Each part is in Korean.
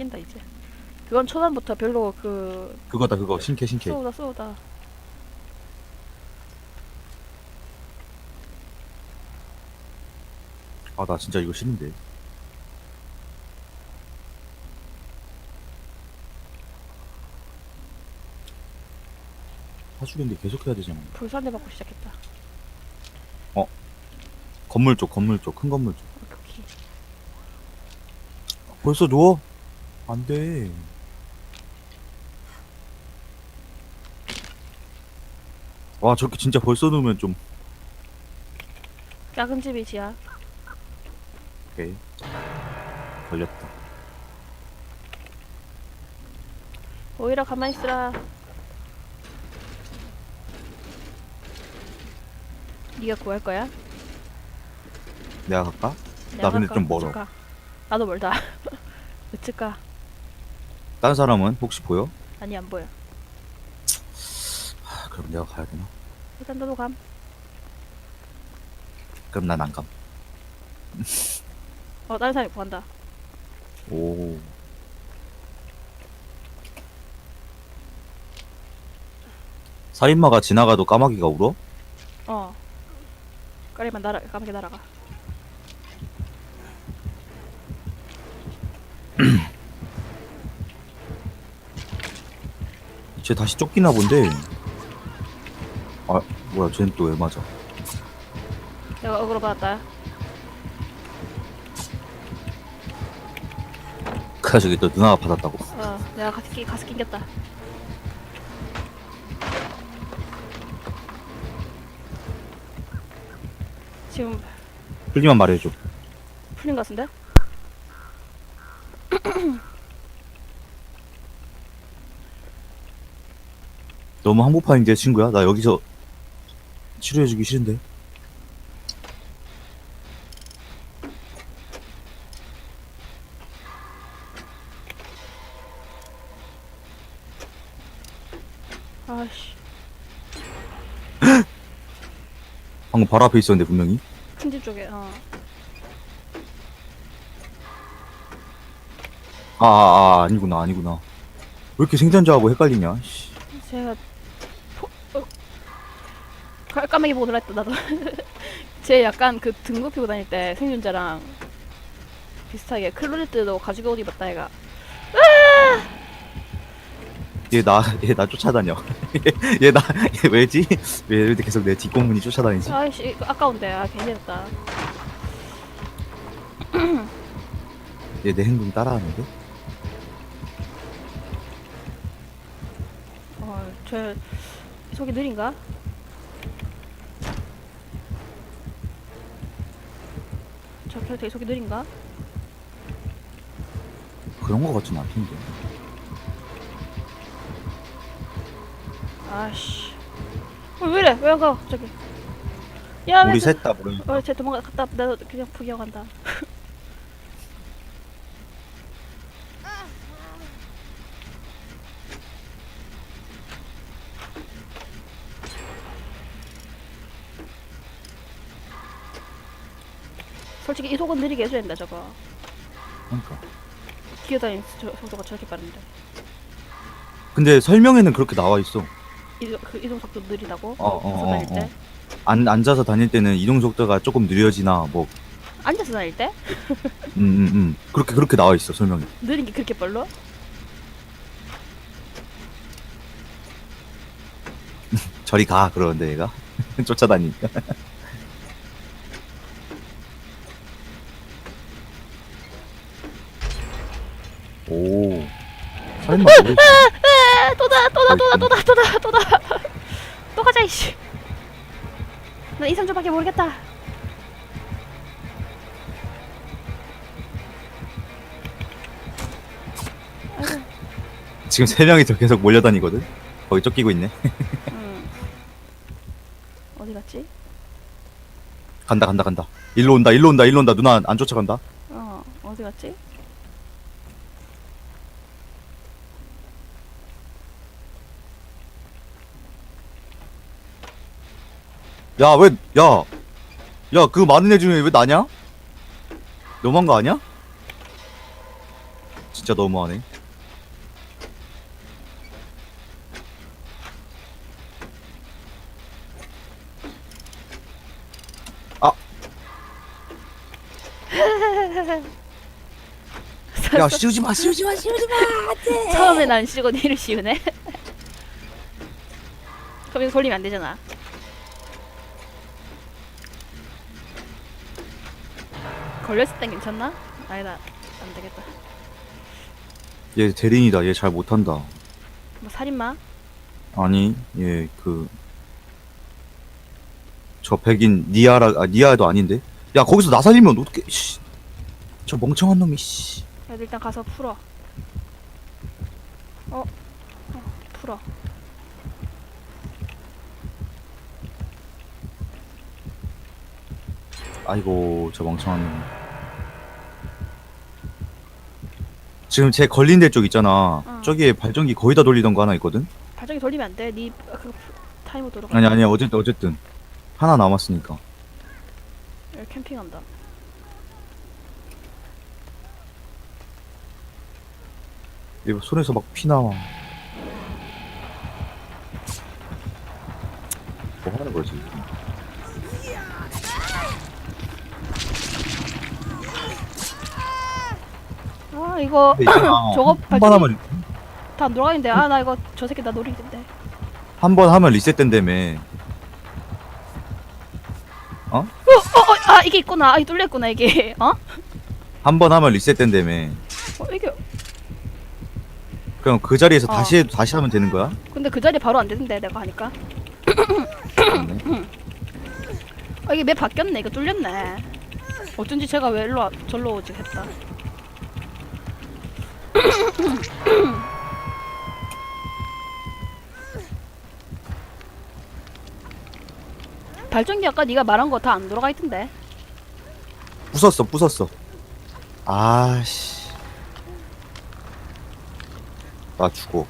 바뀐다 이제. 그건 초반부터 별로 그 그거다 그거 신캐 신캐 쏘다 쏘다. 아 나 진짜 이거 싫은데 사주인데 계속 해야 되잖아 불산대 받고 시작했다. 건물 쪽 건물 쪽 큰 건물 쪽 오케이 오케이. 벌써 누워? 안 돼 와 저렇게 진짜 벌써 누우면 좀 작은 집이 지야. 오케이 걸렸다 오히려 가만히 있으라. 네가 구할 거야? 내가 갈까? 내가 근데? 좀 멀어. 어쩔까? 나도 멀다. 어쩔까? 다른 사람은 혹시 보여? 아니 안 보여. 아, 그럼 내가 가야 되나? 일단 너도 감. 그럼 난 안 감. 어 다른 사람이 구한다. 오. 살인마가 지나가도 까마귀가 울어? 어. 까리만 날아 까맣게 날아가. 쟤 다시 쫓기나 본데. 아, 뭐야, 쟤는 또 왜 맞아? 내가 어그로 받았다. 그 저기 또 누나가 받았다고. 어 내가 가스 끼 가스 낑겼다. 지금 풀리만 말해줘. 풀린 것 같은데? 너무 한복판인데, 친구야? 나 여기서 치료해주기 싫은데. 아씨 방금 바로 앞에 있었는데, 분명히. 큰집 쪽에 어. 아, 아, 아, 아니구나, 아니구나. 왜 이렇게 생존자하고 헷갈리냐? 씨. 제가. 까- 까마귀 보고 놀랐다 나도. 제 약간 그 등급 피고 다닐 때 생존자랑 비슷하게 클로레트도 가죽 옷 입었다 얘가. 얘 나, 얘 나 쫓아다녀. 얘 나, 얘 왜지? 왜 이렇게 계속 내 뒷공문이 쫓아다니지? 아이씨 이거 아까운데 아 괜히 했다. 얘 내 행동 따라하는데? 어저 속이 느린가? 저 캐릭터 속이 느린가? 그런 거 같진 않던데. 아씨. 어, 왜 이래? 왜 가? 저기. 야, 왜? 우리 저- 셋다 모르니. 어, 쟤 도망가 갔다. 나도 그냥 포기하간다. 솔직히 이 속은 느리게 해줘야 된다 저거 그러니까. 기어다니는 저- 속도가 저렇게 빠른데 근데 설명에는 그렇게 나와 있어. 이동, 그 이동 속도 느리다고? 어, 어, 어, 다닐 때? 어. 안, 앉아서 다닐 때는 이동 속도가 조금 느려지나, 뭐, 앉아서 다닐 때? 음, 음, 음. 그렇게, 그렇게 나와 있어, 설명에. 느린 게 그렇게 빨라? 저리 가, 그러는데 얘가. 쫓아다니니까. 설마, 우리 아, 또다 또다 또다 또다 또다 또다 또 가자 이씨 나 이상조밖에 모르겠다 아이고 지금 세 명이서 계속 몰려다니거든? 거기 쫓기고 있네. 음. 어디 갔지? 간다, 간다, 간다. 일로 온다, 일로 온다, 일로 온다. 누나 안 쫓아간다. 어 어디 갔지? 야, 왜, 야. 야, 그 많은 애 중에 왜 나냐? 너무한 거 아니야? 진짜 너무하네. 야 씌우지 마, 씌우지 마, 씌우지 마. 처음엔 안 씌우고 뒤를 씌우네. 그럼 이거 돌리면 안 되잖아. 걸렸을 땐 괜찮나? 아니다. 안 되겠다. 얘 대린이다. 얘 잘 못한다. 뭐 살인마? 아니, 얘 그. 저 백인 니아라 아 니아도 아닌데. 야 거기서 나 살리면 어떻게? 씨. 저 멍청한 놈이 씨. 야, 일단 가서 풀어. 어, 어 풀어. 아이고 저 멍청한 놈. 지금 제 걸린 데 쪽 있잖아. 어. 저기에 발전기 거의 다 돌리던 거 하나 있거든. 발전기 돌리면 안 돼. 니 아, 그 타이머 돌아가. 아니 아니 어쨌든 어쨌든 하나 남았으니까. 여기 캠핑한다. 얘 손에서 막 피 나와. 뭐 하는 거지? 아 이거 근데 있잖아. 저거 한번 발전기 하면 다안 돌아가는데 아 나 이거 저 새끼 나 노리는데. 한 번 하면 리셋된다며. 어, 어, 어, 아 이게 있구나. 아 이게 뚫렸구나 이게. 어? 한 번 하면 리셋된다며. 어 이게 그럼 그 자리에서 어. 다시 해, 다시 하면 되는 거야? 근데 그 자리 바로 안 되는데 내가 하니까. 아 이게 맵 바뀌었네. 이거 뚫렸네. 어쩐지 제가 왜 일로 와, 절로 오지 했다. 발전기 아까 네가 말한 거 다 안 돌아가 있던데. 부쉈어, 부쉈어. 아씨. 나 죽어.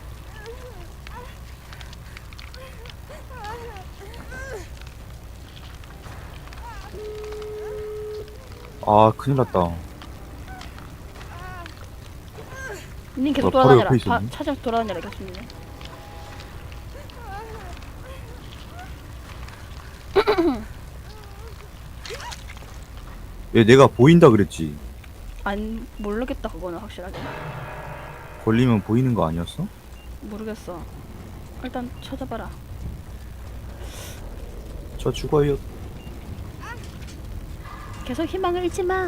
아, 큰일 났다. 님 계속 어, 바로 돌아다녀라. 옆에 바, 있었네. 찾아 돌아다녀라 교수님. 얘 내가 보인다 그랬지. 안 모르겠다 그거는 확실하게. 걸리면 보이는 거 아니었어? 모르겠어. 일단 찾아봐라. 저 죽어요. 계속 희망을 잃지 마.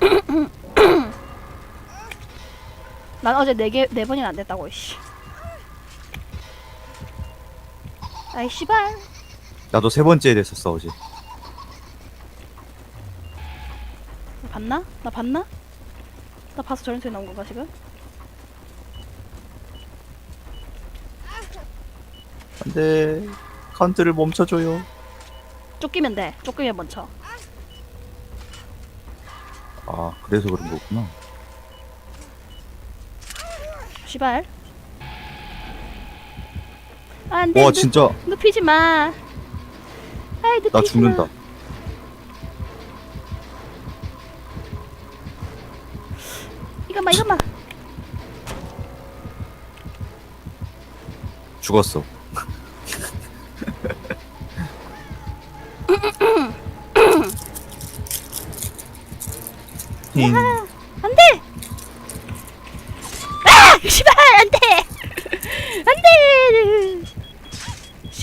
난 어제 네 개 네 번이나 안 됐다고 씨. 아이 씨발. 나도 세 번째 됐었어, 어제. 나 봤나? 나 봤나? 나 봐서 저런 소리 나온 건가 지금? 안 돼. 카운트를 멈춰줘요. 쫓기면 돼. 쫓기면 멈춰. 아, 그래서 그런 거구나. 씨발. 안 돼. 와, 눕- 진짜. 눕히지 마. 아이 눕히지 나 죽는다. 마. 이것만 이것만. 죽었어. 힝. 안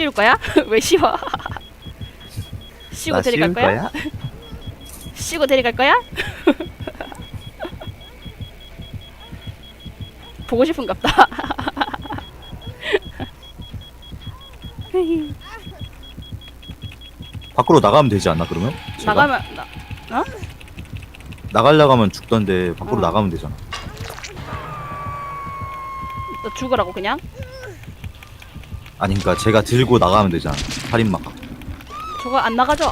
씌울 거야? 왜 씌워? 씌우고 나 데려갈 씌울 거야? 씌우고 데려갈 거야? 보고 싶은갑다. 밖으로 나가면 되지 않나 그러면? 제가? 나가면 나, 나가려고 하면 죽던데 밖으로 어. 나가면 되잖아. 너 죽으라고 그냥? 아니 그러니까 제가 들고 나가면 되잖아. 살인마. 저거 안 나가죠?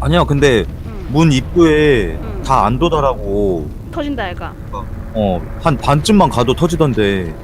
아니야 근데 응. 문 입구에 응. 다 안 도달하고 터진다 얘가. 어 한 반쯤만 가도 터지던데